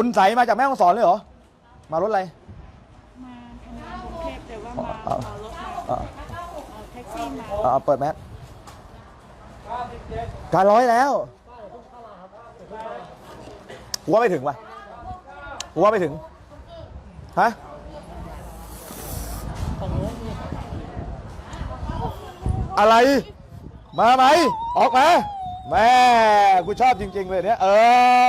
คุณใสมาจากแม่ฮ่องสอนเลยเหรอ มารถอะไร มาทำงานกรุงเทพแต่ว่ามารถมาแท็กซี่มาเปิดแมสการร้อยแล้วกูว่าไม่ถึงวะกูว่าไม่ถึง ฮะ อะไร มาไหม ออกมา แม่ กูชอบจริง ๆ เลยเนี่ย เออ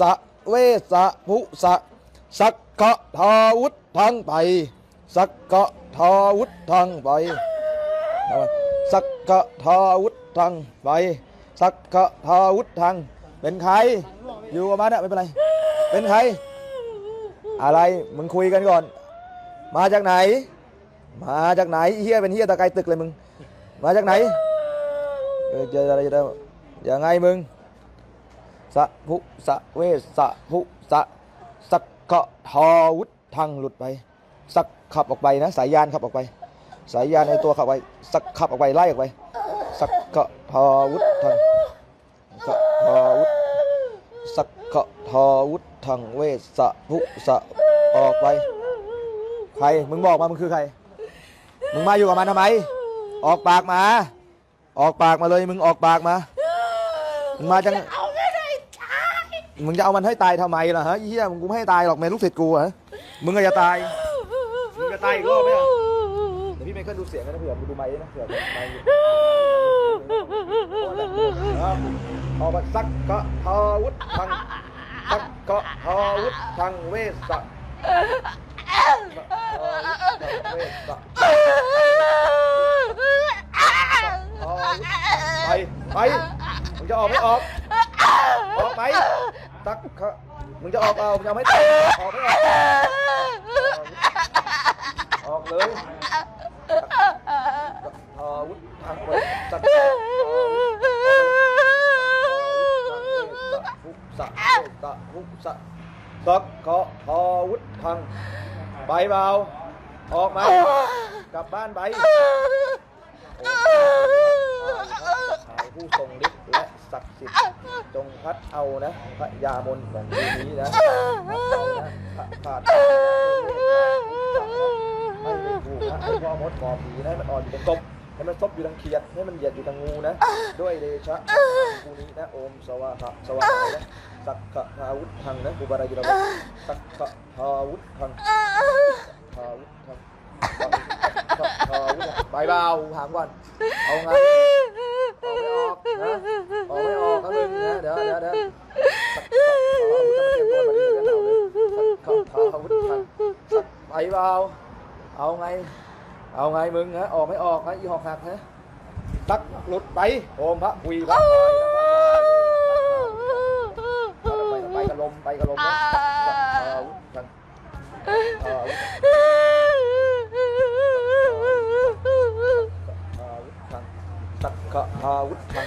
สะเวสะภุสะสักกะทาวุธทางไป สักกะทาวุธทางไปสักกะทาวุธทางไปสักกะทาวุธทางเป็นใคร อยู่กับมันอะไม่เป็นไร เป็นใคร อะไรมึงคุยกันก่อน มาจากไหน มาจากไหนเฮียเป็นเฮียตะไกรตึกเลยมึง มาจากไหนเออเจออะไรเจอยังไงมึง สะภุสะเวสะภุสะสักกะทาวุธทางหลุดไป สักขับออกไปนะ สายยานขับออกไป สายยานในตัวขับไป สักขับออกไปไล่ออกไป สักกะทาวุธทางกทาวุธสักกะทาวุธทางเวสะภุสะออกไป ใครมึงบอกมามึงคือใคร มึงมาอยู่กับมันทำไม ออกปากมา ออกปากมาเลยมึงออกปากมามึงมาจัง เอาไม่ได้ตาย มึงจะเอามันให้ตายทำไมล่ะฮะไอ้เฮียมึงกูไม่ให้ตายหรอกแม่ลูกศิษย์กูเหรอมึงก็จะตายมึงจะตายอีกรอบไหมอะเดี๋ยวพี่เมย์ก็ดูเสียงกันนะเผื่อมึงดูไมค์นะเผื่อไมค์อยู่เอามาสักกะทาวุธทางสักกะทาวุธทางเวสะเวสะไปไปมึงจะออกไม่ออก ออกไป สักกะมึงจะออกเอามึงจะเอาไม่ตายออกไม่ออกออกเลยทาวุธทางเวสักกะทาวุธทางเวสะภุสะเวสะภุสะสักกะทาวุธทางไปเบาออกมากลับบ้านไปผู้ทรงฤทธิ์และ ศักดิ์สิทธิ์จงพัดเอานะพระยามนของคืนนี้นะพัดเอานะพระขาดไม่ได้ถูกนะให้พ่อมดหมอผีนะให้มันอ่อนอยู่ตรงกบให้มันซบอยู่ทางเขียดให้มันเหยียดอยู่ทางงูนะ ด้วยเดชะกูนี้นะโอมสวาหะสวาหะนะสักขะทาวุธทังนะกูบารายุระสักขะทาวุธทังทาวุธทังสักขะทาวุธทังไปเบาถามก่อนเอาไงออกไม่ออกนะ พักหยวนะเดี๋ยวเดี๋ยวเดี๋ยวขอขออาวุธมาไปเบาเอาไง เอาไงมึงฮะออกไม่ออกนะอีหอกหักฮะตักหลุดไปโอมพระปุยพระไปกระลมไปกระลมนะเอากันเอากันตักขะอาวุธทาง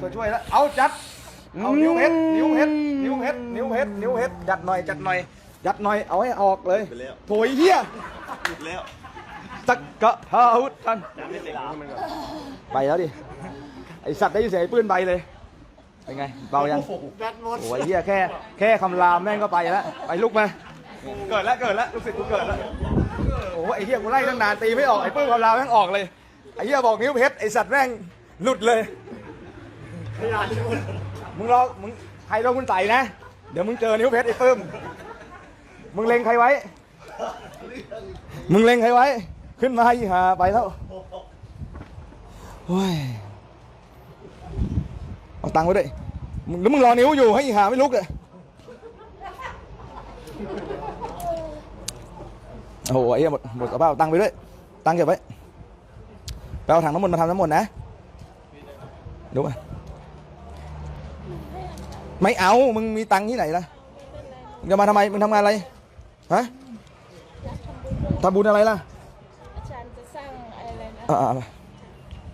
ตัวช่วยแล้วเอาจัดเอานิ้วเพชรนิ้วเพชรนิ้วเพชรนิ้วเพชรนิ้วเพชรจัดหน่อยจัดหน่อยจัดหน่อยเอาให้ออกเลยไปแล้ว โถยเฮียหยุดแล้วสักกะพาวุธทันไปแล้วดิไอสัตว์ได้ยินเสียงไอ้ปืนไปเลยเป็นไงเบายังโอ้ยเฮียแค่แค่คำรามแม่งก็ไปแล้วไปลุกมาเกิดแล้วเกิดแล้วลูกศิษย์กูเกิดแล้วโอ้ยไอ้เฮียกูไล่ตั้งนานตีไม่ออกไอ้ปืนคำรามแม่งออกเลยไอ้เฮียบอกนิ้วเพชรไอสัตว์แม่งหลุดเลย มึงรอมึงใครรอคุณใส่นะ เดี๋ยวมึงเจอนิ้วเพชรไอ้ปื้ม มึงเล็งใครไว้ มึงเล็งใครไว้ ขึ้นมาอีหาไปแล้วโอ้ยเอาตังค์ไว้ด้วยมึงแล้วมึงรอนิ้วอยู่ให้อีหาไม่ลุกเลยโอ้โหไอ้เหี้ยหมดหมดสภาพเอาตังค์ไปด้วย ตังค์เก็บไว้ไปเอาถังน้ำมนต์มาทำน้ำมนต์นะดูมา ไม่เอา มึงมีตังค์ที่ไหนล่ะมึงจะมาทำไม มึงทำงานอะไร ฮะทำบุญอะไรล่ะ อาจารย์จะสร้างอะไรนะเอาเอาเอาไป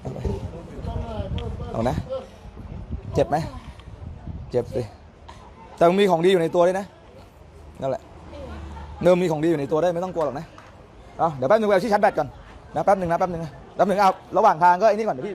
เอาไปเอานะ เจ็บไหม เจ็บสิ แต่มึงมีของดีอยู่ในตัวด้วยนะ นั่นแหละ เนิมมีของดีอยู่ในตัวได้ไม่ต้องกลัวหรอกนะ เอาเดี๋ยวแป๊บนึงไปเอาที่ชาร์จแบตก่อนนะแป๊บนึงนะแป๊บนึงนะแป๊บนึงเอา ระหว่างทางก็ไอ้นี่ก่อนเดี๋ยวพี่